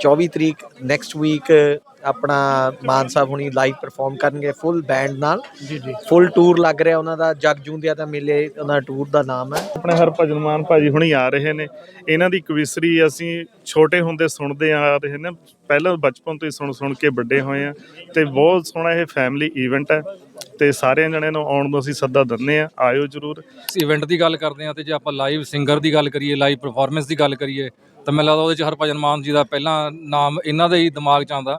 24 ਤਰੀਕ next week ਆਪਣਾ ਮਾਨ ਸਾਹਿਬ ਹੁਣੀ ਲਾਈਵ ਪਰਫਾਰਮ ਕਰਨਗੇ ਫੁੱਲ ਬੈਂਡ ਨਾਲ। ਜੀ ਜੀ। ਫੁੱਲ ਟੂਰ ਲੱਗ ਰਿਹਾ ਉਹਨਾਂ ਦਾ ਜਗ ਜੂੰਦਿਆ ਦਾ ਮੇਲੇ ਉਹਨਾਂ ਦਾ ਟੂਰ ਦਾ ਨਾਮ ਹੈ। ਆਪਣੇ ਹਰਭਜਨ ਮਾਨ ਭਾਜੀ ਹੁਣੀ ਆ ਰਹੇ ਨੇ। ਇਹਨਾਂ ਦੀ ਕਵਿਸਰੀ ਅਸੀਂ ਛੋਟੇ ਹੁੰਦੇ ਸੁਣਦੇ ਆ ਰਹੇ ਨੇ। ਪਹਿਲਾਂ ਬਚਪਨ ਤੋਂ ਹੀ ਸੁਣ ਸੁਣ ਕੇ ਵੱਡੇ ਹੋਏ ਆ ਤੇ ਬਹੁਤ ਸੋਹਣਾ ਇਹ ਫੈਮਿਲੀ ਇਵੈਂਟ ਹੈ। ਤੇ ਸਾਰਿਆਂ ਜਣਿਆਂ ਨੂੰ ਆਉਣ ਨੂੰ ਅਸੀਂ ਸੱਦਾ ਦਿੰਦੇ ਆ ਆਇਓ ਜਰੂਰ। ਇਸ ਇਵੈਂਟ ਦੀ ਗੱਲ ਕਰਦੇ ਹਾਂ ਤੇ ਜੇ ਆਪਾਂ ਲਾਈਵ ਸਿੰਗਰ ਦੀ ਗੱਲ ਕਰੀਏ ਲਾਈਵ ਪਰਫਾਰਮੈਂਸ ਦੀ ਗੱਲ ਕਰੀਏ, ਤਾਂ ਮੈਨੂੰ ਲੱਗਦਾ ਉਹਦੇ ਚ ਹਰਭਜਨ ਮਾਨ ਜੀ ਦਾ ਪਹਿਲਾਂ ਨਾਮ ਇਹਨਾਂ ਦੇ ਹੀ ਦਿਮਾਗ 'ਚ ਆਉਂਦਾ।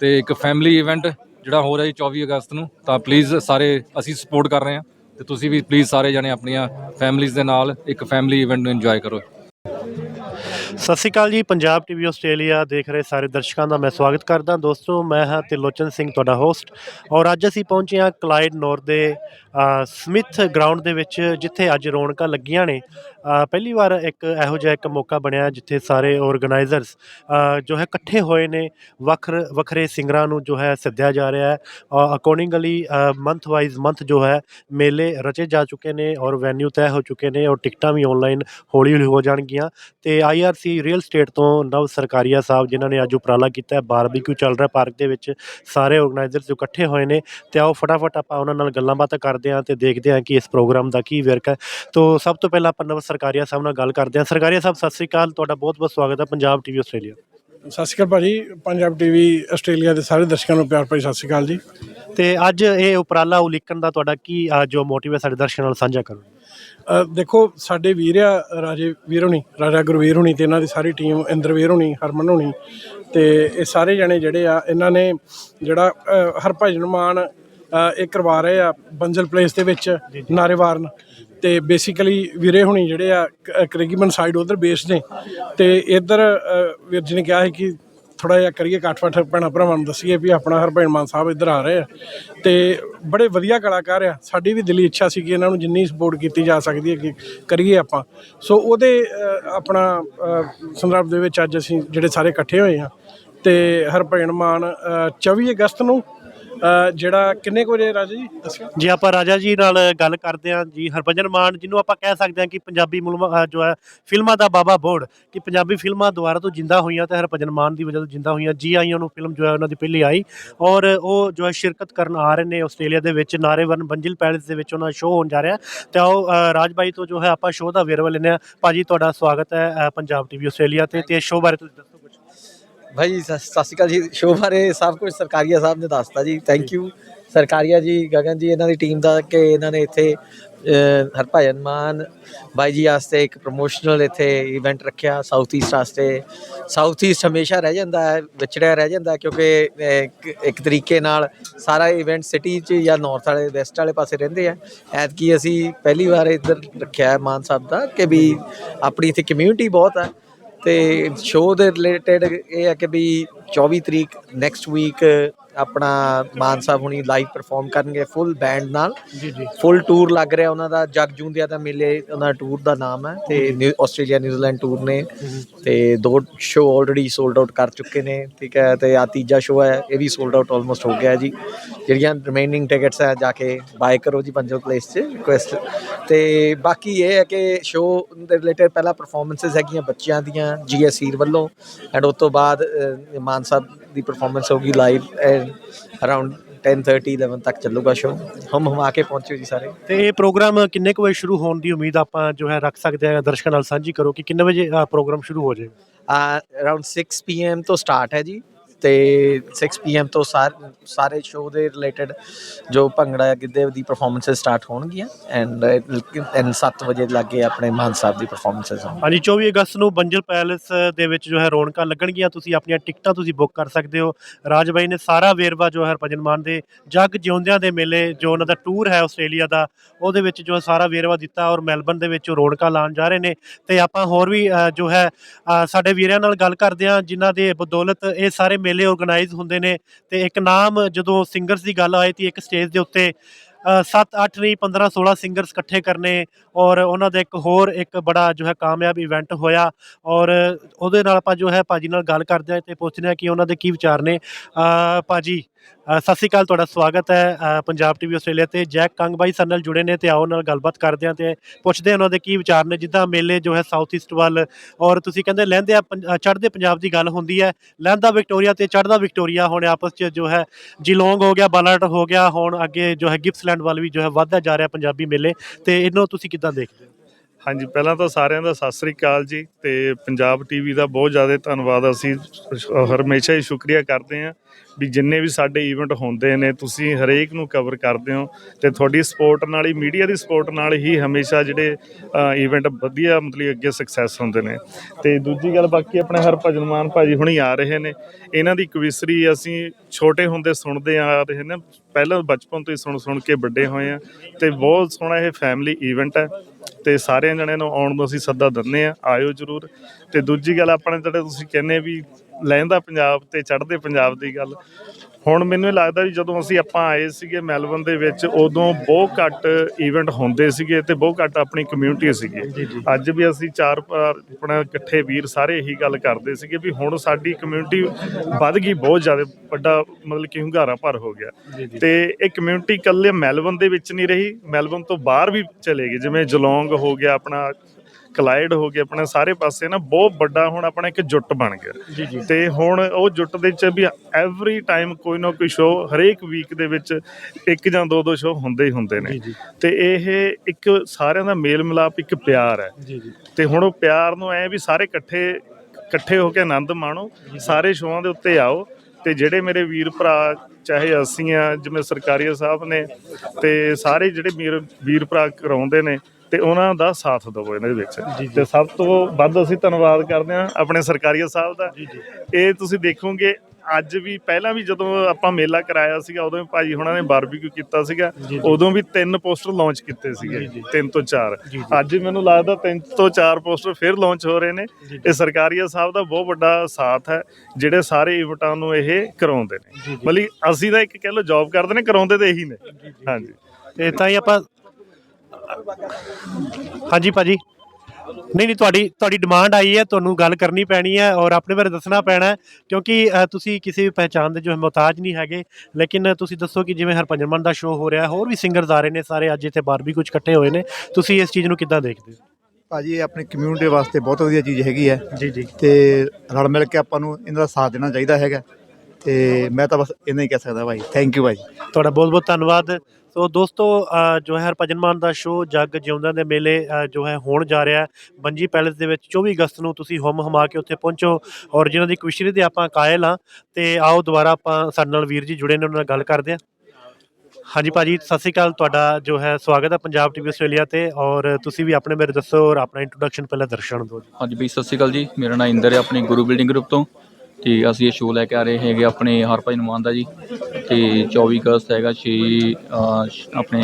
ਤੇ ਇੱਕ ਫੈਮਿਲੀ ਇਵੈਂਟ ਜਿਹੜਾ ਹੋ ਰਿਹਾ ਜੀ 24 ਅਗਸਤ ਨੂੰ, ਤਾਂ ਪਲੀਜ਼ ਸਾਰੇ ਅਸੀਂ ਸਪੋਰਟ ਕਰ ਰਹੇ ਹਾਂ ਤੇ ਤੁਸੀਂ ਵੀ ਪਲੀਜ਼ ਸਾਰੇ ਜਣੇ ਆਪਣੀਆਂ ਫੈਮਿਲੀਜ਼ ਦੇ ਨਾਲ ਇੱਕ ਫੈਮਿਲੀ ਇਵੈਂਟ ਨੂੰ ਇੰਜੋਏ ਕਰੋ। ਸਤਿ ਸ਼੍ਰੀ ਅਕਾਲ ਜੀ, ਪੰਜਾਬ ਟੀਵੀ ਆਸਟ੍ਰੇਲੀਆ ਦੇਖ ਰਹੇ ਸਾਰੇ ਦਰਸ਼ਕਾਂ ਦਾ ਮੈਂ ਸਵਾਗਤ ਕਰਦਾ। ਦੋਸਤੋ, ਮੈਂ ਹਾਂ ਤਿਲੋਚਨ ਸਿੰਘ, ਤੁਹਾਡਾ ਹੋਸਟ ਔਰ ਅੱਜ ਅਸੀਂ ਪਹੁੰਚੇ ਹਾਂ ਕਲਾਈਡ ਨੌਰ ਦੇ ਸਮਿਥ ਗਰਾਊਂਡ ਦੇ ਵਿੱਚ, ਜਿੱਥੇ ਅੱਜ ਰੌਣਕਾਂ ਲੱਗੀਆਂ ਨੇ। ਪਹਿਲੀ ਵਾਰ ਇੱਕ ਇਹੋ ਜਿਹਾ ਇੱਕ ਮੌਕਾ ਬਣਿਆ, ਜਿੱਥੇ ਸਾਰੇ ਆਰਗੇਨਾਈਜ਼ਰਸ ਜੋ ਹੈ ਇਕੱਠੇ ਹੋਏ ਨੇ। ਵੱਖਰ, ਵੱਖਰੇ ਸਿੰਗਰਾਂ ਨੂੰ ਜੋ ਹੈ ਸੱਦਿਆ ਜਾ ਰਿਹਾ ਹੈ। ਅਕੋਰਡਿੰਗਲੀ ਮੰਥ ਵਾਈਜ਼ ਮੰਥ ਜੋ ਹੈ, ਮੇਲੇ ਰਚੇ ਜਾ ਚੁੱਕੇ ਨੇ ਔਰ ਵੈਨਿਊ ਤੈਅ ਹੋ ਚੁੱਕੇ ਨੇ ਔਰ ਟਿਕਟਾਂ ਵੀ ਆਨਲਾਈਨ ਹੌਲੀ ਹੌਲੀ ਹੋ ਜਾਣਗੀਆਂ। ਤੇ ਆਈਆਰਸੀ ਰੀਅਲ ਸਟੇਟ ਤੋਂ ਨਵ ਸਰਕਾਰੀਆ ਸਾਹਿਬ ਜਿਨ੍ਹਾਂ ਨੇ ਅੱਜ ਉਪਰਾਲਾ ਕੀਤਾ ਹੈ ਬਾਰਬੀਕਿਊ ਚੱਲ ਰਿਹਾ ਪਾਰਕ ਦੇ ਵਿੱਚ। ਸਾਰੇ ਆਰਗੇਨਾਈਜ਼ਰਸ ਜੋ ਇਕੱਠੇ ਹੋਏ ਨੇ ਤੇ ਆਓ ਫਟਾਫਟ ਆਪਾਂ ਉਹਨਾਂ ਨਾਲ ਗੱਲਾਂ ਬਾਤਾਂ ਕਰਦੇ ਹਾਂ ਤੇ ਦੇਖਦੇ ਹਾਂ ਕਿ ਇਸ ਪ੍ਰੋਗਰਾਮ ਦਾ ਕੀ ਵਰਕ ਹੈ। ਤੋਂ ਸਭ ਤੋਂ ਪਹਿਲਾਂ ਆਪਾਂ ਨਵ ਸਰਕਾਰੀਆ ਸਾਹਿਬ ਨਾਲ ਗੱਲ ਕਰਦੇ ਹਾਂ। ਸਰਕਾਰੀਆ ਸਾਹਿਬ ਸਤਿ ਸ੍ਰੀ ਅਕਾਲ। ਤੁਹਾਡਾ ਬਹੁਤ ਬਹੁਤ ਸਵਾਗਤ ਹੈ ਪੰਜਾਬ ਟੀਵੀ ਆਸਟ੍ਰੇਲੀਆ ਸਤਿ ਸ਼੍ਰੀ ਅਕਾਲ ਭਾਜੀ। ਪੰਜਾਬ ਟੀਵੀ ਆਸਟ੍ਰੇਲੀਆ ਦੇ ਸਾਰੇ ਦਰਸ਼ਕਾਂ ਨੂੰ ਪਿਆਰ ਭਰੀ ਸਤਿ ਸ਼੍ਰੀ ਅਕਾਲ ਜੀ। ਤੇ ਅੱਜ ਇਹ ਉਪਰਾਲਾ ਉਲੀਕਣ ਦਾ ਤੁਹਾਡਾ ਕੀ ਜੋ ਮੋਟਿਵ ਹੈ ਸਾਡੇ ਦਰਸ਼ਕਾਂ ਨਾਲ ਸਾਂਝਾ ਕਰੋ। ਦੇਖੋ ਸਾਡੇ ਵੀਰ ਆ ਰਾਜੇ ਵੀਰ ਹੋਣੀ ਰਾਜਾ ਗੁਰਵੀਰ ਹੋਣੀ ਤੇ ਇਹਨਾਂ ਦੀ ਸਾਰੀ ਟੀਮ ਇੰਦਰਵੀਰ ਹੋਣੀ ਹਰਮਨ ਹੋਣੀ ਤੇ ਇਹ ਸਾਰੇ ਜਣੇ ਜਿਹੜੇ ਆ ਇਹਨਾਂ ਨੇ ਜਿਹੜਾ ਹਰਭਜਨ ਮਾਨ ਇਹ ਕਰਵਾ ਰਹੇ ਆ ਬੰਜਲ ਪਲੇਸ ਦੇ ਵਿੱਚ ਨਾਰੇਵਾਰਨ ਤੇ ਬੇਸਿਕਲੀ ਵੀਰੇ ਹੁਣੀ ਜਿਹੜੇ ਆ ਕਰੇਗੀਮਨ ਸਾਈਡ ਉਧਰ ਬੇਸ ਨੇ ਤੇ ਇੱਧਰ ਵੀਰ ਜੀ ਨੇ ਕਿਹਾ ਹੈ ਕਿ ਥੋੜਾ ਜਿਹਾ ਕਰੀਏ ਇਕੱਠ ਭੈਣਾਂ ਭਰਾਵਾਂ ਨੂੰ ਦੱਸੀਏ ਵੀ ਆਪਣਾ ਹਰਭਜਨ ਮਾਨ ਸਾਹਿਬ ਇੱਧਰ ਆ ਰਹੇ ਆ। ਤੇ ਬੜੇ ਵਧੀਆ ਕਲਾਕਾਰ ਆ। ਸਾਡੀ ਵੀ ਦਿਲੀ ਇੱਛਾ ਸੀ ਕਿ ਇਹਨਾਂ ਨੂੰ ਜਿੰਨੀ ਸਪੋਰਟ ਕੀਤੀ ਜਾ ਸਕਦੀ ਹੈ ਕਿ ਕਰੀਏ ਆਪਾਂ। ਸੋ ਉਹਦੇ ਅ, ਆਪਣਾ ਅ, ਸੰਦਰਭ ਦੇ ਵਿੱਚ ਅੱਜ ਅਸੀਂ ਜਿਹੜੇ ਸਾਰੇ ਇਕੱਠੇ ਹੋਏ ਆ ਤੇ ਹਰਭਜਨ ਮਾਨ ਅ, 24 ਅਗਸਤ ਨੂੰ ਅ, ਜਿਹੜਾ ਕਿੰਨੇ ਕੁ ਵਜੇ ਰਾਜਾ ਜੀ? ਦੱਸਿਓ। ਜੇ ਆਪਾਂ ਰਾਜਾ ਜੀ ਨਾਲ ਗੱਲ ਕਰਦੇ ਹਾਂ ਜੀ ਹਰਭਜਨ ਮਾਨ ਜਿਹਨੂੰ ਆਪਾਂ ਕਹਿ ਸਕਦੇ ਹਾਂ ਕਿ ਪੰਜਾਬੀ ਮੁਲਮ ਅਹ ਜੋ ਹੈ ਫਿਲਮਾਂ ਦਾ ਬਾਬਾ ਬੋੜ ਕਿ ਪੰਜਾਬੀ ਫਿਲਮਾਂ ਦੁਆਰਾ ਤੋਂ ਜਿੰਦਾ ਹੋਈਆਂ ਤੇ ਹਰਭਜਨ ਮਾਨ ਦੀ ਵਜ੍ਹਾ ਤੋਂ ਜਿੰਦਾ ਹੋਈਆਂ ਜੀ ਆਈਆਂ ਨੂੰ ਫਿਲਮ ਜੋ ਹੈ ਉਹਨਾਂ ਦੀ ਪਹਿਲੀ ਆਈ ਔਰ ਉਹ ਜੋ ਹੈ ਸ਼ਿਰਕਤ ਕਰਨ ਆ ਰਹੇ ਨੇ ਆਸਟ੍ਰੇਲੀਆ ਦੇ ਵਿੱਚ ਨਾਰੇਵਨ ਬੰਜ਼ਿਲ ਪੈਲੇਸ ਦੇ ਵਿੱਚ ਉਹਨਾਂ ਦਾ ਸ਼ੋਅ ਹੋਣ ਜਾ ਰਿਹਾ। ਤੇ ਆਓ ਅਹ ਰਾਜ ਬਾਈ ਤੋਂ ਜੋ ਹੈ ਆਪਾਂ ਸ਼ੋਅ ਦਾ ਵੇਰਵਾ ਲੈਂਦੇ ਹਾਂ। ਭਾਜੀ ਤੁਹਾਡਾ ਸਵਾਗਤ ਹੈ ਅਹ ਪੰਜਾਬ ਟੀਵੀ ਆਸਟ੍ਰੇਲੀਆ ਤੇ ਤੇ ਸ਼ੋਅ ਬਾਰੇ ਤੁਸੀਂ ਦੱਸੋ। ਭਾਈ, ਸਤਿ ਸਤਿ ਸ਼੍ਰੀ ਅਕਾਲ ਜੀ। ਸ਼ੋਅ ਬਾਰੇ ਸਭ ਕੁਝ ਸਰਕਾਰੀਆ ਸਾਹਿਬ ਨੇ ਦੱਸਤਾ ਜੀ। ਥੈਂਕ ਯੂ ਸਰਕਾਰੀਆ ਜੀ, ਗਗਨ ਜੀ, ਇਹਨਾਂ ਦੀ ਟੀਮ ਦਾ ਕਿ ਇਹਨਾਂ ਨੇ ਇੱਥੇ ਹਰਭਜਨ ਮਾਨ ਬਾਈ ਜੀ ਵਾਸਤੇ ਇੱਕ ਪ੍ਰੋਮੋਸ਼ਨਲ ਇੱਥੇ ਇਵੈਂਟ ਰੱਖਿਆ ਸਾਊਥ ਈਸਟ ਵਾਸਤੇ। ਸਾਊਥ ਈਸਟ ਹਮੇਸ਼ਾ ਰਹਿ ਜਾਂਦਾ ਹੈ, ਵਿਛੜਿਆ ਰਹਿ ਜਾਂਦਾ ਕਿਉਂਕਿ ਇੱਕ- ਇੱਕ ਤਰੀਕੇ ਨਾਲ ਸਾਰਾ ਇਵੈਂਟ ਸਿਟੀ 'ਚ ਜਾਂ ਨਾਰਥ ਵਾਲੇ ਵੈਸਟ ਵਾਲੇ ਪਾਸੇ ਰਹਿੰਦੇ ਆ। ਐਤਕੀ ਅਸੀਂ ਪਹਿਲੀ ਵਾਰ ਇੱਧਰ ਰੱਖਿਆ ਮਾਨ ਸਾਹਿਬ ਦਾ ਕਿ ਵੀ ਆਪਣੀ ਇੱਥੇ ਕਮਿਊਨਿਟੀ ਬਹੁਤ ਹੈ। ਤੇ ਸ਼ੋਅ ਦੇ ਰਿਲੇਟਡ ਇਹ ਹੈ ਕਿ ਵੀ 24 ਤਰੀਕ ਨੈਕਸਟ ਵੀਕ ਆਪਣਾ ਮਾਨ ਸਾਹਿਬ ਹੁਣੀ ਲਾਈਵ ਪਰਫਾਰਮ ਕਰਨਗੇ ਫੁੱਲ ਬੈਂਡ ਨਾਲ। ਜੀ ਜੀ। ਫੁੱਲ ਟੂਰ ਲੱਗ ਰਿਹਾ ਉਹਨਾਂ ਦਾ ਜਗ ਜੂੰਦਿਆ ਦਾ ਮੇਲੇ ਉਹਨਾਂ ਦਾ ਟੂਰ ਦਾ ਨਾਮ ਹੈ ਤੇ ਆਸਟ੍ਰੇਲੀਆ ਨਿਊਜ਼ੀਲੈਂਡ ਟੂਰ ਨੇ। ਤੇ ਦੋ ਸ਼ੋਅ ਆਲਰੇਡੀ ਸੋਲਡ ਆਊਟ ਕਰ ਚੁੱਕੇ ਨੇ ਠੀਕ ਹੈ ਤੇ ਆ ਤੀਜਾ ਸ਼ੋਅ ਹੈ ਇਹ ਵੀ ਸੋਲਡ ਆਊਟ ਆਲਮੋਸਟ ਹੋ ਗਿਆ ਜੀ। ਜਿਹੜੀਆਂ ਰਿਮੇਨਿੰਗ ਟਿਕਟਸ ਹੈ ਜਾ ਕੇ ਬਾਏ ਕਰੋ ਜੀ ਪੰਜੋ ਪਲੇਸ 'ਚ ਰਿਕੁਐਸਟ ਤੇ ਬਾਕੀ ਇਹ ਹੈ ਕਿ ਸ਼ੋਅ ਦੇ ਰਿਲੇਟਡ ਪਹਿਲਾਂ ਪਰਫਾਰਮੈਂਸਸ ਹੈਗੀਆਂ ਬੱਚਿਆਂ ਦੀਆਂ ਜੀਐਸ ਹੀਰ ਵੱਲੋਂ। ਐਂਡ ਉਸ ਤੋਂ ਬਾਅਦ ਮਾਨ ਸਾਹਿਬ ਦੀ ਪਰਫਾਰਮੈਂਸ ਹੋਗੀ ਲਾਈਵ ਅਰਾਊਂਡ 10:30 11 ਤੱਕ ਚੱਲੂਗਾ ਸ਼ੋਅ ਹਮ ਹਮ ਆ ਕੇ ਪਹੁੰਚਿਓ ਜੀ ਸਾਰੇ। ਤੇ ਇਹ ਪ੍ਰੋਗਰਾਮ ਕਿੰਨੇ ਕੁ ਵਜੇ ਸ਼ੁਰੂ ਹੋਣ ਦੀ ਉਮੀਦ ਆਪਾਂ ਜੋ ਹੈ ਰੱਖ ਸਕਦੇ ਹਾਂ? ਦਰਸ਼ਕਾਂ ਨਾਲ ਸਾਂਝੀ ਕਰੋ ਕਿ ਕਿੰਨੇ ਵਜੇ ਪ੍ਰੋਗਰਾਮ ਸ਼ੁਰੂ ਹੋ ਜਾਏਗਾ ਅਰਾਊਂਡ 6 ਪੀਐਮ ਤੋਂ ਸਟਾਰਟ ਹੈ ਜੀ। ਤੇ 6 ਪੀਐਮ ਤੋਂ ਸਾਰ- ਸਾਰੇ ਸ਼ੋਅ ਦੇ ਰਿਲੇਟਡ ਜੋ ਭੰਗੜਾ ਗਿੱਧੇ ਦੀ ਪਰਫਾਰਮੈਂਸਸ ਸਟਾਰਟ ਹੋਣਗੀਆਂ ਐਂਡ ਐਂਡ 7 ਵਜੇ ਲੱਗੇ ਆਪਣੇ ਮਾਨ ਸਾਹਿਬ ਦੀ ਪਰਫਾਰਮੈਂਸਸ ਹਾਂਜੀ 24 ਅਗਸਤ ਨੂੰ ਬੰਜਲ ਪੈਲੇਸ ਦੇ ਵਿੱਚ ਜੋ ਹੈ ਰੌਣਕਾਂ ਲੱਗਣਗੀਆਂ। ਤੁਸੀਂ ਆਪਣੀਆਂ ਟਿਕਟਾਂ ਤੁਸੀਂ ਬੁੱਕ ਕਰ ਸਕਦੇ ਹੋ। ਰਾਜ ਬਾਈ ਨੇ ਸਾਰਾ ਵੇਰਵਾ ਜੋ ਹੈ ਹਰਭਜਨ ਮਾਨ ਦੇ ਜੱਗ ਜਿਉਂਦਿਆਂ ਦੇ ਮੇਲੇ ਜੋ ਉਹਨਾਂ ਦਾ ਟੂਰ ਹੈ ਆਸਟ੍ਰੇਲੀਆ ਦਾ, ਉਹਦੇ ਵਿੱਚ ਜੋ ਹੈ ਸਾਰਾ ਵੇਰਵਾ ਦਿੱਤਾ ਔਰ ਮੈਲਬਨ ਦੇ ਵਿੱਚ ਉਹ ਰੌਣਕਾਂ ਲਾਉਣ ਜਾ ਰਹੇ ਨੇ। ਤੇ ਆਪਾਂ ਹੋਰ ਵੀ ਜੋ ਹੈ ਸਾਡੇ ਵੀਰਾਂ ਨਾਲ ਗੱਲ ਕਰਦੇ ਹਾਂ ਜਿਨ੍ਹਾਂ ਦੇ ਬਦੌਲਤ ਇਹ ਸਾਰੇ ਮੇਲੇ ਆਰਗੇਨਾਈਜ਼ ਹੁੰਦੇ ਨੇ ਤੇ ਇੱਕ ਨਾਮ ਜਦੋਂ ਸਿੰਗਰਸ ਦੀ ਗੱਲ ਆਈ ਤੀ ਇੱਕ ਸਟੇਜ ਦੇ ਉੱਤੇ 7 8 ਨਹੀਂ 15 16 ਸਿੰਗਰਸ ਇਕੱਠੇ ਕਰਨੇ ਔਰ ਉਹਨਾਂ ਦਾ ਇੱਕ ਹੋਰ ਇੱਕ ਬੜਾ ਜੋ ਹੈ ਕਾਮਯਾਬ ਇਵੈਂਟ ਹੋਇਆ ਔਰ ਉਹਦੇ ਨਾਲ ਆਪਾਂ ਜੋ ਹੈ ਭਾਜੀ ਨਾਲ ਗੱਲ ਕਰਦੇ ਹਾਂ ਤੇ ਪੁੱਛਦੇ ਹਾਂ ਕਿ ਉਹਨਾਂ ਦੇ ਕੀ ਵਿਚਾਰ ਨੇ। ਅ, ਭਾਜੀ ਸਤਿ ਸ਼੍ਰੀ ਅਕਾਲ ਤੁਹਾਡਾ ਸਵਾਗਤ ਹੈ ਅ, ਪੰਜਾਬ ਟੀਵੀ ਆਸਟ੍ਰੇਲੀਆ ਤੇ। ਜੈਕ ਕੰਗ ਬਾਈ ਸਾਡੇ ਨਾਲ ਜੁੜੇ ਨੇ ਤੇ ਆਓ ਨਾਲ ਗੱਲਬਾਤ ਕਰਦੇ ਹਾਂ ਤੇ ਪੁੱਛਦੇ ਹਾਂ ਉਹਨਾਂ ਦੇ ਕੀ ਵਿਚਾਰ ਨੇ ਜਿੱਦਾਂ ਮੇਲੇ ਜੋ ਹੈ ਸਾਊਥ ਈਸਟ ਵੱਲ ਔਰ ਤੁਸੀਂ ਕਹਿੰਦੇ ਲਹਿੰਦੇ ਆ ਚੜ੍ਹਦੇ ਪੰਜਾਬ ਦੀ ਗੱਲ ਹੁੰਦੀ ਹੈ ਲਹਿੰਦਾ ਵਿਕਟੋਰੀਆ ਤੇ ਚੜ੍ਹਦਾ ਵਿਕਟੋਰੀਆ ਹੁਣ ਆਪਸ 'ਚ ਜੋ ਹੈ ਜਿਲੋਂਗ ਹੋ ਗਿਆ ਬਾਲਾਟ ਹੋ ਗਿਆ ਹੁਣ ਅੱਗੇ ਜੋ ਹੈ ਗਿਪਸਲੈਂਡ ਵੱਲ ਵੀ ਜੋ ਹੈ ਵੱਧਦਾ ਜਾ ਰਿਹਾ ਪੰਜਾਬੀ ਮੇਲੇ ਤੇ ਇਹਨੂੰ ਤੁਸੀਂ ਕਿੱਦਾਂ ਦੇਖਦੇ ਹੋ? ਹਾਂਜੀ, ਪਹਿਲਾਂ ਤਾਂ ਸਾਰਿਆਂ ਦਾ ਸਤਿ ਸ੍ਰੀ ਅਕਾਲ ਜੀ ਤੇ ਪੰਜਾਬ ਟੀਵੀ ਦਾ ਬਹੁਤ ਜ਼ਿਆਦਾ ਧੰਨਵਾਦ। ਅਸੀਂ ਸ਼- ਹਮੇਸ਼ਾ ਹੀ ਸ਼ੁਕਰੀਆ ਕਰਦੇ ਹਾਂ ਵੀ ਜਿੰਨੇ ਵੀ ਸਾਡੇ ਇਵੈਂਟ ਹੁੰਦੇ ਨੇ, ਤੁਸੀਂ ਹਰੇਕ ਨੂੰ ਕਵਰ ਕਰਦੇ ਹੋ ਤੇ ਤੁਹਾਡੀ ਸਪੋਰਟ ਨਾਲ ਹੀ ਮੀਡੀਆ ਦੀ ਸਪੋਰਟ ਨਾਲ ਹੀ ਹਮੇਸ਼ਾ ਜਿਹੜੇ ਇਵੈਂਟ ਵਧੀਆ ਮਤਲਬ ਅੱਗੇ ਸਕਸੈਸ ਹੁੰਦੇ ਨੇ। ਤੇ ਦੂਜੀ ਗੱਲ ਬਾਕੀ ਆਪਣੇ ਹਰਭਜਨ ਮਾਨ ਭਾਜੀ ਹੁਣੀ ਆ ਰਹੇ ਨੇ। ਇਹਨਾਂ ਦੀ ਕਵਿਸਰੀ ਅਸੀਂ ਛੋਟੇ ਹੁੰਦੇ ਸੁਣਦੇ ਆ ਰਹੇ ਨੇ ਪਹਿਲਾਂ ਬਚਪਨ ਤੋਂ ਹੀ ਸੁਣ ਸੁਣ ਕੇ ਵੱਡੇ ਹੋਏ ਆ ਤੇ ਬਹੁਤ ਸੋਹਣਾ ਇਹ ਫੈਮਿਲੀ ਈਵੈਂਟ ਹੈ ਤੇ ਸਾਰਿਆਂ ਜਣਿਆਂ ਨੂੰ ਆਉਣ ਨੂੰ ਅਸੀਂ ਸੱਦਾ ਦਿੰਦੇ ਆ, ਆਇਓ ਜਰੂਰ। ਤੇ ਦੂਜੀ ਗੱਲ, ਆਪਣੇ ਜਿਹੜੇ ਤੁਸੀਂ ਕਹਿੰਦੇ ਵੀ ਲਹਿੰਦਾ ਪੰਜਾਬ ਤੇ ਚੜ੍ਹਦੇ ਪੰਜਾਬ ਦੀ ਗੱਲ ਹੁਣ ਮੈਨੂੰ ਇਹ ਲੱਗਦਾ ਵੀ ਜਦੋਂ ਅਸੀਂ ਆਪਾਂ ਆਏ ਸੀਗੇ ਮੈਲਬਨ ਦੇ ਵਿੱਚ ਉਦੋਂ ਬਹੁਤ ਘੱਟ ਇਵੈਂਟ ਹੁੰਦੇ ਸੀਗੇ ਤੇ ਬਹੁਤ ਘੱਟ ਆਪਣੀ ਕਮਿਊਨਿਟੀ ਸੀਗੀ। ਅੱਜ ਵੀ ਅਸੀਂ ਚਾਰ ਆਪਣਾ ਇਕੱਠੇ ਵੀਰ ਸਾਰੇ ਇਹੀ ਗੱਲ ਕਰਦੇ ਸੀਗੇ ਵੀ ਹੁਣ ਸਾਡੀ ਕਮਿਊਨਿਟੀ ਵੱਧ ਗਈ ਬਹੁਤ ਜ਼ਿਆਦਾ ਵੱਡਾ ਮਤਲਬ ਕਿ ਹੁੰਗਾਰਾ ਭਰ ਹੋ ਗਿਆ। ਤੇ ਇਹ ਕਮਿਊਨਿਟੀ ਇਕੱਲੇ ਮੈਲਬਨ ਦੇ ਵਿੱਚ ਨਹੀਂ ਰਹੀ ਮੈਲਬਨ ਤੋਂ ਬਾਹਰ ਵੀ ਚਲੇ ਗਏ ਜਿਵੇਂ ਜਲੌਂਗ ਹੋ ਗਿਆ ਆਪਣਾ ਕਲਾਈਡ ਹੋ ਗਿਆ ਆਪਣੇ ਸਾਰੇ ਪਾਸੇ ਨਾ ਬਹੁਤ ਵੱਡਾ ਹੁਣ ਆਪਣਾ ਇੱਕ ਜੁੱਟ ਬਣ ਗਿਆ। ਤੇ ਹੁਣ ਉਹ ਜੁੱਟ ਦੇ ਵਿੱਚ ਵੀ ਐਵਰੀ ਟਾਈਮ ਕੋਈ ਨਾ ਕੋਈ ਸ਼ੋਅ ਹਰੇਕ ਵੀਕ ਦੇ ਵਿੱਚ ਇੱਕ ਜਾਂ ਦੋ ਦੋ ਸ਼ੋਅ ਹੁੰਦੇ ਹੀ ਹੁੰਦੇ ਨੇ। ਤੇ ਇਹ ਇੱਕ ਸਾਰਿਆਂ ਦਾ ਮੇਲ ਮਿਲਾਪ ਇੱਕ ਪਿਆਰ ਹੈ। ਤੇ ਹੁਣ ਉਹ ਪਿਆਰ ਨੂੰ ਐ ਵੀ ਸਾਰੇ ਇਕੱਠੇ ਇਕੱਠੇ ਹੋ ਕੇ ਆਨੰਦ ਮਾਣੋ ਸਾਰੇ ਸ਼ੋਆਂ ਦੇ ਉੱਤੇ ਆਓ ਤੇ ਜਿਹੜੇ ਮੇਰੇ ਵੀਰ ਭਰਾ ਚਾਹੇ ਅਸੀਂ ਆ ਜਿਵੇਂ ਸਰਕਾਰੀਆ ਸਾਹਿਬ ਨੇ ਤੇ ਸਾਰੇ ਜਿਹੜੇ ਵੀਰ ਵੀਰ ਭਰਾ ਕਰਾਉਂਦੇ ਨੇ ਤੇ ਉਹਨਾਂ ਦਾ ਸਾਥ ਦਿਓ ਇਹਨਾਂ ਦੇ ਵਿੱਚ। ਤੇ ਸਭ ਤੋਂ ਵੱਧ ਅਸੀਂ ਧੰਨਵਾਦ ਕਰਦੇ ਹਾਂ ਆਪਣੇ ਸਰਕਾਰੀਆ ਸਾਹਿਬ ਦਾ। ਇਹ ਤੁਸੀਂ ਦੇਖੋਗੇ ਅੱਜ ਵੀ ਪਹਿਲਾਂ ਵੀ ਜਦੋਂ ਆਪਾਂ ਮੇਲਾ ਕਰਾਇਆ ਸੀਗਾ ਉਦੋਂ ਵੀ ਭਾਜੀ ਹੁਣਾਂ ਨੇ ਬਾਰਬੀਕਿਊ ਕੀਤਾ ਸੀਗਾ। ਉਦੋਂ ਵੀ ਤਿੰਨ ਪੋਸਟਰ ਲਾਂਚ ਕੀਤੇ ਸੀਗੇ ਤਿੰਨ ਤੋਂ ਚਾਰ। ਅੱਜ ਮੈਨੂੰ ਲੱਗਦਾ ਤਿੰਨ ਤੋਂ ਚਾਰ ਪੋਸਟਰ ਫਿਰ ਲਾਂਚ ਹੋ ਰਹੇ ਨੇ। ਇਹ ਸਰਕਾਰੀਆ ਸਾਹਿਬ ਦਾ ਬਹੁਤ ਵੱਡਾ ਸਾਥ ਹੈ ਜਿਹੜੇ ਸਾਰੇ ਇਵੈਂਟਾਂ ਨੂੰ ਇਹ ਕਰਾਉਂਦੇ ਨੇ। ਮਤਲਬ ਅਸੀਂ ਤਾਂ ਇੱਕ ਕਹਿ ਲਓ ਜੌਬ ਕਰਦੇ ਨੇ ਕਰਾਉਂਦੇ ਤੇ ਇਹੀ ਨੇ। ਹਾਂਜੀ। ਤੇ ਤਾਂ ਹੀ ਆਪਾਂ ਹਾਂਜੀ ਭਾਜੀ। ਨਹੀਂ ਨਹੀਂ ਤੁਹਾਡੀ ਤੁਹਾਡੀ ਡਿਮਾਂਡ ਆਈ ਹੈ ਤੁਹਾਨੂੰ ਗੱਲ ਕਰਨੀ ਪੈਣੀ ਹੈ ਔਰ ਆਪਣੇ ਬਾਰੇ ਦੱਸਣਾ ਪੈਣਾ ਹੈ ਕਿਉਂਕਿ ਅ, ਤੁਸੀਂ ਕਿਸੇ ਵੀ ਪਹਿਚਾਣ ਦੇ ਜੋ ਹੈ ਮੁਹਤਾਜ ਨਹੀਂ ਹੈਗੇ ਲੇਕਿਨ ਤੁਸੀਂ ਦੱਸੋ ਕਿ ਜਿਵੇਂ ਹਰਭਜਨ ਮਾਨ ਦਾ ਸ਼ੋਅ ਹੋ ਰਿਹਾ ਹੋਰ ਵੀ ਸਿੰਗਰਸ ਆ ਰਹੇ ਨੇ ਸਾਰੇ ਅੱਜ ਇੱਥੇ ਬਾਰਬੀ ਕੁਝ ਇਕੱਠੇ ਹੋਏ ਨੇ ਤੁਸੀਂ ਇਸ ਚੀਜ਼ ਨੂੰ ਕਿੱਦਾਂ ਦੇਖਦੇ ਹੋ? ਭਾਜੀ ਇਹ ਆਪਣੀ ਕਮਿਊਨਿਟੀ ਵਾਸਤੇ ਬਹੁਤ ਵਧੀਆ ਚੀਜ਼ ਹੈਗੀ ਹੈ। ਜੀ ਜੀ। ਤੇ ਰਲ ਮਿਲ ਕੇ ਆਪਾਂ ਨੂੰ ਇਹਨਾਂ ਦਾ ਸਾਥ ਦੇਣਾ ਚਾਹੀਦਾ ਹੈਗਾ। ਤੇ ਮੈਂ ਤਾਂ ਬਸ ਇੰਨਾ ਹੀ ਕਹਿ ਸਕਦਾ ਭਾਈ ਥੈਂਕ ਯੂ ਭਾਈ ਤੁਹਾਡਾ ਬਹੁਤ ਬਹੁਤ ਧੰਨਵਾਦ। ਸੋ ਦੋਸਤੋ ਜੋ ਹੈ ਹਰਭਜਨ ਮਾਨ ਦਾ ਸ਼ੋਅ ਜੱਗ ਜਿਉਂਦਿਆਂ ਦੇ ਮੇਲੇ ਜੋ ਹੈ ਹੋਣ ਜਾ ਰਿਹਾ ਬੰਜੀ ਪੈਲੇਸ ਦੇ ਵਿੱਚ 24 ਅਗਸਤ ਨੂੰ ਤੁਸੀਂ ਹੁਮ ਹਮਾ ਕੇ ਉੱਥੇ ਪਹੁੰਚੋ। ਔਰ ਜਿਨ੍ਹਾਂ ਦੀ ਕਵਿਸ਼ਰੀ 'ਤੇ ਆਪਾਂ ਕਾਇਲ ਹਾਂ, ਤੇ ਆਓ ਦੁਬਾਰਾ ਆਪਾਂ ਸਾਡੇ ਨਾਲ ਵੀਰ ਜੀ ਜੁੜੇ ਨੇ, ਉਹਨਾਂ ਨਾਲ ਗੱਲ ਕਰਦੇ ਹਾਂ। ਹਾਂਜੀ ਭਾਜੀ, ਸਤਿ ਸ਼੍ਰੀ ਅਕਾਲ। ਤੁਹਾਡਾ ਜੋ ਹੈ ਸਵਾਗਤ ਹੈ ਪੰਜਾਬ ਟੀਵੀ ਆਸਟ੍ਰੇਲੀਆ ਤੇ। ਔਰ ਤੁਸੀਂ ਵੀ ਆਪਣੇ ਮੇਰੇ ਦੱਸੋ, ਔਰ ਆਪਣਾ ਇੰਟਰੋਡਕਸ਼ਨ ਪਹਿਲਾਂ ਦਰਸ਼ਨ ਦਿਓ ਜੀ। ਹਾਂਜੀ ਬਈ ਸਤਿ ਸ਼੍ਰੀ ਅਕਾਲ ਜੀ। ਮੇਰਾ ਨਾਮ ਇੰਦਰ ਹੈ, ਆਪਣੀ ਗੁਰੂ ਬਿਲਡਿੰਗ ਗਰੁੱਪ ਤੋਂ। ਤੇ ਅਸੀਂ ਇਹ ਸ਼ੋਅ ਲੈ ਕੇ ਆ ਰਹੇ ਹੈਗੇ ਆਪਣੇ ਹਰਭਜਨ ਮਾਨ ਦਾ ਜੀ ਤੇ 24 ਅਗਸਤ ਹੈਗਾ 6 ਆਪਣੇ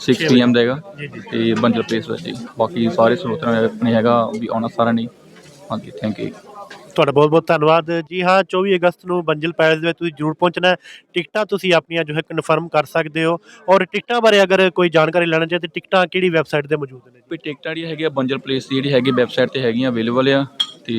6 ਪੀਐਮ ਦਾ ਹੈਗਾ ਤੇ ਬੰਜਰ ਪਲੇਸ ਵਿੱਚ ਜੀ ਬਾਕੀ ਸਾਰੇ ਸਰੋਤਿਆਂ ਨੇ ਆਪਣੇ ਹੈਗਾ ਵੀ ਆਉਣਾ ਸਾਰਾ ਨਹੀਂ ਹਾਂਜੀ ਥੈਂਕ ਯੂ ਤੁਹਾਡਾ ਬਹੁਤ ਬਹੁਤ ਧੰਨਵਾਦ। ਜੀ ਹਾਂ 24 ਅਗਸਤ ਨੂੰ ਬੰਜਲ ਪੈਲਸ ਦੇ ਵਿੱਚ ਤੁਸੀਂ ਜਰੂਰ ਪਹੁੰਚਣਾ ਹੈ। ਟਿਕਟਾਂ ਤੁਸੀਂ ਆਪਣੀਆਂ ਜੋ ਹੈ ਕਨਫਰਮ ਕਰ ਸਕਦੇ ਹੋ। ਔਰ ਟਿਕਟਾਂ ਬਾਰੇ ਅਗਰ ਕੋਈ ਜਾਣਕਾਰੀ ਲੈਣਾ ਚਾਹੇ ਤਾਂ ਟਿਕਟਾਂ ਕਿਹੜੀ ਵੈਬਸਾਈਟ ਤੇ ਮੌਜੂਦ ਨੇ ਵੀ ਟਿਕਟਾਂ ਜਿਹੜੀ ਹੈਗੀ ਆ ਬੰਜਲ ਪਲੇਸ ਦੀ ਜਿਹੜੀ ਹੈਗੀ ਵੈਬਸਾਈਟ ਤੇ ਹੈਗੀਆਂ ਅਵੇਲੇਬਲ ਆ ਤੇ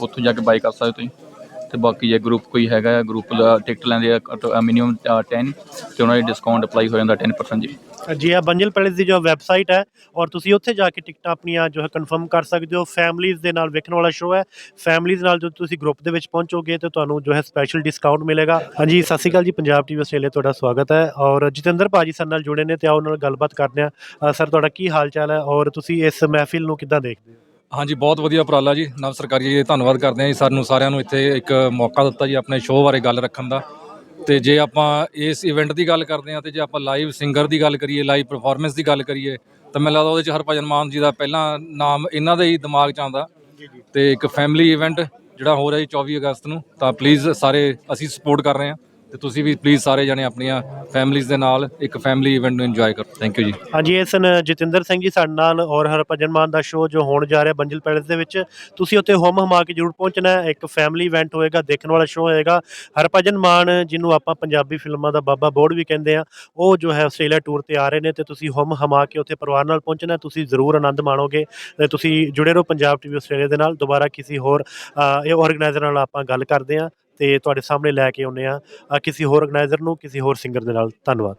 ਉੱਥੋਂ ਜਾ ਕੇ ਬਾਈ ਕਰ ਸਕਦੇ ਹੋ ਤੁਸੀਂ। ਤੇ ਬਾਕੀ ਜੇ ਗਰੁੱਪ ਕੋਈ ਹੈਗਾ ਗਰੁੱਪ ਦਾ ਟਿਕਟ ਲੈਂਦੇ ਆ ਮਿਨੀਮਮ 10 ਤੇ ਉਹਨਾਂ ਦੀ ਡਿਸਕਾਊਂਟ ਅਪਲਾਈ ਹੋ ਜਾਂਦਾ 10% ਜੀ। ਜੀ ਆ ਬੰਜਲ ਪੈਲੇਸ ਦੀ ਜੋ ਵੈਬਸਾਈਟ ਹੈ, ਔਰ ਤੁਸੀਂ ਉੱਥੇ ਜਾ ਕੇ ਟਿਕਟਾਂ ਆਪਣੀਆਂ ਜੋ ਹੈ ਕਨਫਰਮ ਕਰ ਸਕਦੇ ਹੋ। ਫੈਮਲੀਜ਼ ਦੇ ਨਾਲ ਵੇਖਣ ਵਾਲਾ ਸ਼ੋਅ ਹੈ। ਫੈਮਲੀਜ਼ ਨਾਲ ਜਦੋਂ ਤੁਸੀਂ ਗਰੁੱਪ ਦੇ ਵਿੱਚ ਪਹੁੰਚੋਗੇ, ਤੇ ਤੁਹਾਨੂੰ ਜੋ ਹੈ ਸਪੈਸ਼ਲ ਡਿਸਕਾਊਂਟ ਮਿਲੇਗਾ। ਹਾਂਜੀ, ਸਤਿ ਸ਼੍ਰੀ ਅਕਾਲ ਜੀ, ਪੰਜਾਬ ਟੀਵੀ ਆਸਟ੍ਰੇਲੀਆ ਤੁਹਾਡਾ ਸਵਾਗਤ ਹੈ। ਔਰ ਜਤਿੰਦਰ ਭਾਜੀ ਸਾਡੇ ਨਾਲ ਜੁੜੇ ਨੇ, ਤੇ ਆਓ ਉਹਨਾਂ ਨਾਲ ਗੱਲਬਾਤ ਕਰਦੇ ਹਾਂ। ਸਰ, ਤੁਹਾਡਾ ਕੀ ਹਾਲ ਚਾਲ ਹੈ? ਔਰ ਤੁਸੀਂ ਇਸ ਮਹਿਫਿਲ ਨੂੰ ਕਿੱਦਾਂ ਦੇਖਦੇ ਹੋ? ਹਾਂਜੀ ਬਹੁਤ ਵਧੀਆ ਉਪਰਾਲਾ ਜੀ। ਨਵ ਸਰਕਾਰੀ ਜੀ ਧੰਨਵਾਦ ਕਰਦੇ ਹਾਂ ਜੀ ਸਾਨੂੰ ਸਾਰਿਆਂ ਨੂੰ ਇੱਥੇ ਇੱਕ ਮੌਕਾ ਦਿੱਤਾ ਜੀ ਆਪਣੇ ਸ਼ੋਅ ਬਾਰੇ ਗੱਲ ਰੱਖਣ ਦਾ। ਤੇ ਜੇ ਆਪਾਂ ਇਸ ਇਵੈਂਟ ਦੀ ਗੱਲ ਕਰਦੇ ਹਾਂ ਤੇ ਜੇ ਆਪਾਂ ਲਾਈਵ ਸਿੰਗਰ ਦੀ ਗੱਲ ਕਰੀਏ ਲਾਈਵ ਪਰਫਾਰਮੈਂਸ ਦੀ ਗੱਲ ਕਰੀਏ ਤਾਂ ਮੈਨੂੰ ਲੱਗਦਾ ਉਹਦੇ ਚ ਹਰਭਜਨ ਮਾਨ ਜੀ ਦਾ ਪਹਿਲਾਂ ਨਾਮ ਇਹਨਾਂ ਦੇ ਹੀ ਦਿਮਾਗ 'ਚ ਆਉਂਦਾ। ਤੇ ਇੱਕ ਫੈਮਿਲੀ ਇਵੈਂਟ ਜਿਹੜਾ ਹੋ ਰਿਹਾ ਜੀ 24 ਅਗਸਤ ਨੂੰ ਤਾਂ ਪਲੀਜ਼ ਸਾਰੇ ਅਸੀਂ ਸਪੋਰਟ ਕਰ ਰਹੇ ਹਾਂ। ਤੇ ਤੁਸੀਂ ਵੀ ਪਲੀਜ਼ ਸਾਰੇ ਜਣੇ ਆਪਣੀਆਂ ਫੈਮਲੀਜ਼ ਦੇ ਨਾਲ ਇੱਕ ਫੈਮਿਲੀ ਇਵੈਂਟ ਨੂੰ ਇੰਜੋਏ ਕਰੋ। ਥੈਂਕ ਯੂ ਜੀ। ਹਾਂਜੀ ਇਹ ਸਨ ਜਤਿੰਦਰ ਸਿੰਘ ਜੀ ਸਾਡੇ ਨਾਲ ਔਰ ਹਰਭਜਨ ਮਾਨ ਦਾ ਸ਼ੋਅ ਜੋ ਹੋਣ ਜਾ ਰਿਹਾ ਬੰਜਲ ਪੈਲੇਸ ਦੇ ਵਿੱਚ, ਤੁਸੀਂ ਉੱਥੇ ਹੁਮ ਹਮਾ ਕੇ ਜ਼ਰੂਰ ਪਹੁੰਚਣਾ ਹੈ। ਇੱਕ ਫੈਮਿਲੀ ਇਵੈਂਟ ਹੋਏਗਾ, ਦੇਖਣ ਵਾਲਾ ਸ਼ੋਅ ਹੋਏਗਾ। ਹਰਭਜਨ ਮਾਨ ਜਿਹਨੂੰ ਆਪਾਂ ਪੰਜਾਬੀ ਫਿਲਮਾਂ ਦਾ ਬਾਬਾ ਬੋਰਡ ਵੀ ਕਹਿੰਦੇ ਆ ਉਹ ਜੋ ਹੈ ਆਸਟ੍ਰੇਲੀਆ ਟੂਰ ਤੇ ਆ ਰਹੇ ਨੇ ਤੇ ਤੁਸੀਂ ਹੁਮ ਹਮਾ ਕੇ ਉੱਥੇ ਪਰਿਵਾਰ ਨਾਲ ਪਹੁੰਚਣਾ ਤੁਸੀਂ ਜ਼ਰੂਰ ਆਨੰਦ ਮਾਣੋਗੇ ਤੇ ਤੁਸੀਂ ਜੁੜੇ ਰਹੋ ਪੰਜਾਬ ਟੀਵੀ ਆਸਟ੍ਰੇਲੀਆ ਦੇ ਨਾਲ। ਦੁਬਾਰਾ ਕਿਸੇ ਹੋਰ ਇਹ ਆਰਗੇਨਾਈਜ਼ਰ ਨਾਲ ਆਪਾਂ ਗੱਲ ਕਰਦੇ ਹਾਂ। ਤੇ ਤੁਹਾਡੇ ਸਾਹਮਣੇ ਲੈ ਕੇ ਆਉਂਦੇ ਆ ਕਿਸੇ ਹੋਰ ਆਰਗੇਨਾਈਜ਼ਰ ਨੂੰ, ਕਿਸੇ ਹੋਰ ਸਿੰਗਰ ਦੇ ਨਾਲ। ਧੰਨਵਾਦ।